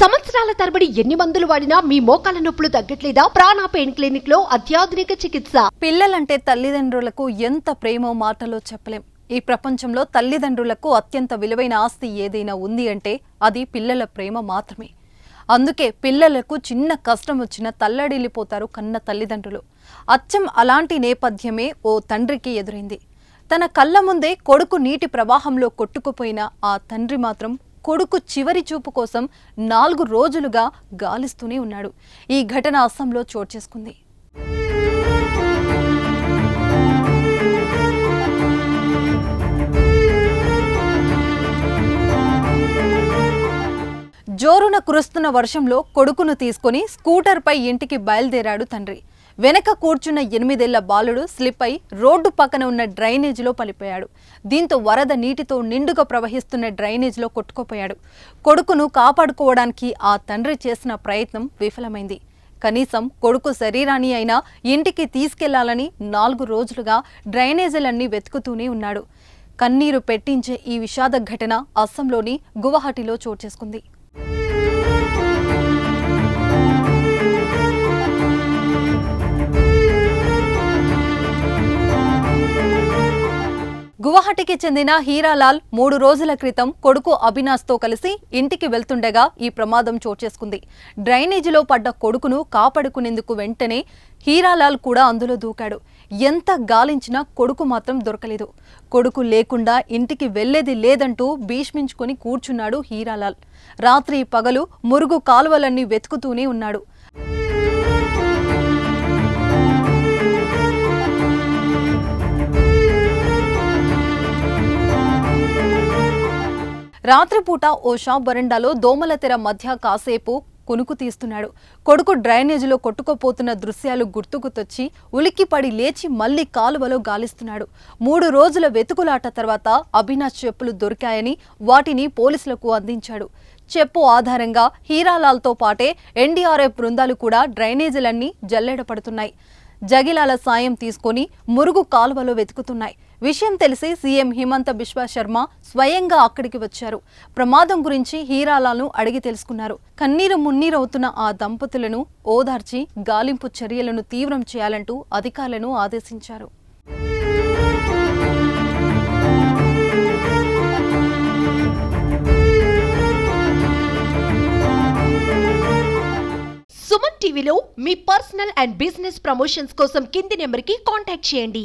సంవత్సరాల తరబడి ఎన్ని మందులు వాడినా మీ మోకాల నొప్పులు తగ్గట్లేదా? ప్రాణ పెయిన్ క్లినిక్లో అత్యాధునిక చికిత్స. పిల్లలంటే తల్లిదండ్రులకు ఎంత ప్రేమో మాటలో చెప్పలేం. ఈ ప్రపంచంలో తల్లిదండ్రులకు అత్యంత విలువైన ఆస్తి ఏదైనా ఉంది అంటే అది పిల్లల ప్రేమ మాత్రమే. అందుకే పిల్లలకు చిన్న కష్టం వచ్చినా తల్లడిల్లిపోతారు కన్న తల్లిదండ్రులు. అచ్చం అలాంటి నేపథ్యమే ఓ తండ్రికి ఎదురైంది. తన కళ్ళ ముందే కొడుకు నీటి ప్రవాహంలో కొట్టుకుపోయిన ఆ తండ్రి మాత్రం కొడుకు చివరి చూపు కోసం నాలుగు రోజులుగా గాలిస్తూనే ఉన్నాడు. ఈ ఘటన అస్సాంలో చోటు చేసుకుంది. జోరున కురుస్తున్న వర్షంలో కొడుకును తీసుకుని స్కూటర్పై ఇంటికి బయలుదేరాడు తండ్రి. వెనక కూర్చున్న ఎనిమిదేళ్ళ బాలుడు స్లిప్ అయి రోడ్డు పక్కన ఉన్న డ్రైనేజీలో పలిపోయాడు దీంతో వరద నీటితో నిండుగా ప్రవహిస్తున్న డ్రైనేజీలో కొట్టుకుపోయాడు. కొడుకును కాపాడుకోవడానికి ఆ తండ్రి చేసిన ప్రయత్నం విఫలమైంది. కనీసం కొడుకు శరీరాన్ని అయినా ఇంటికి తీసుకెళ్ళాలని నాలుగు రోజులుగా డ్రైనేజీలన్నీ వెతుకుతూనే ఉన్నాడు. కన్నీరు పెట్టించే ఈ విషాద ఘటన అస్సాంలోని గువాహటిలో చోటు చేసుకుంది. గువాహటికి చెందిన హీరాలాల్ మూడు రోజుల క్రితం కొడుకు అవినాష్తో కలిసి ఇంటికి వెళ్తుండగా ఈ ప్రమాదం చోటు చేసుకుంది. డ్రైనేజీలో పడ్డ కొడుకును కాపాడుకునేందుకు వెంటనే హీరాలాల్ కూడా అందులో దూకాడు. ఎంత గాలించినా కొడుకు మాత్రం దొరకలేదు. కొడుకు లేకుండా ఇంటికి వెళ్ళేది లేదంటూ భీష్మించుకొని కూర్చున్నాడు హీరాలాల్. రాత్రి పగలు మురుగు కాలువలన్నీ వెతుకుతూనే ఉన్నాడు. రాత్రిపూట ఓ షాప్ బరండాలో దోమల తెర మధ్య కాసేపు కునుకు తీస్తున్నాడు. కొడుకు డ్రైనేజీలో కొట్టుకోపోతున్న దృశ్యాలు గుర్తుకు తెచ్చి ఉలిక్కిపడి లేచి మళ్ళీ కాలువలో గాలిస్తున్నాడు. మూడు రోజుల వెతుకులాట తర్వాత అభినాష్ చెప్పులు దొరికాయని వాటిని పోలీసులకు అందించాడు. చెప్పు ఆధారంగా హీరాలాల్తో పాటే ఎన్డీఆర్ఎఫ్ బృందాలు కూడా డ్రైనేజీలన్నీ జల్లెడపడుతున్నాయి జగిలాల సాయం తీసుకొని మురుగు కాలువలో వెతుకుతున్నాయి. విషయం తెలిసి సీఎం హిమంత బిశ్వ శర్మ స్వయంగా అక్కడికి వచ్చారు. ప్రమాదం గురించి హీరాలాను అడిగి తెలుసుకున్నారు. కన్నీరు మున్నీరవుతున్న ఆ దంపతులను ఓదార్చి గాలింపు చర్యలను తీవ్రం చేయాలంటూ అధికారులను ఆదేశించారు. సుమన్ టీవీలో మీ పర్సనల్ అండ్ బిజినెస్ ప్రమోషన్స్ కోసం కింది నెంబర్కి కాంటాక్ట్ చేయండి.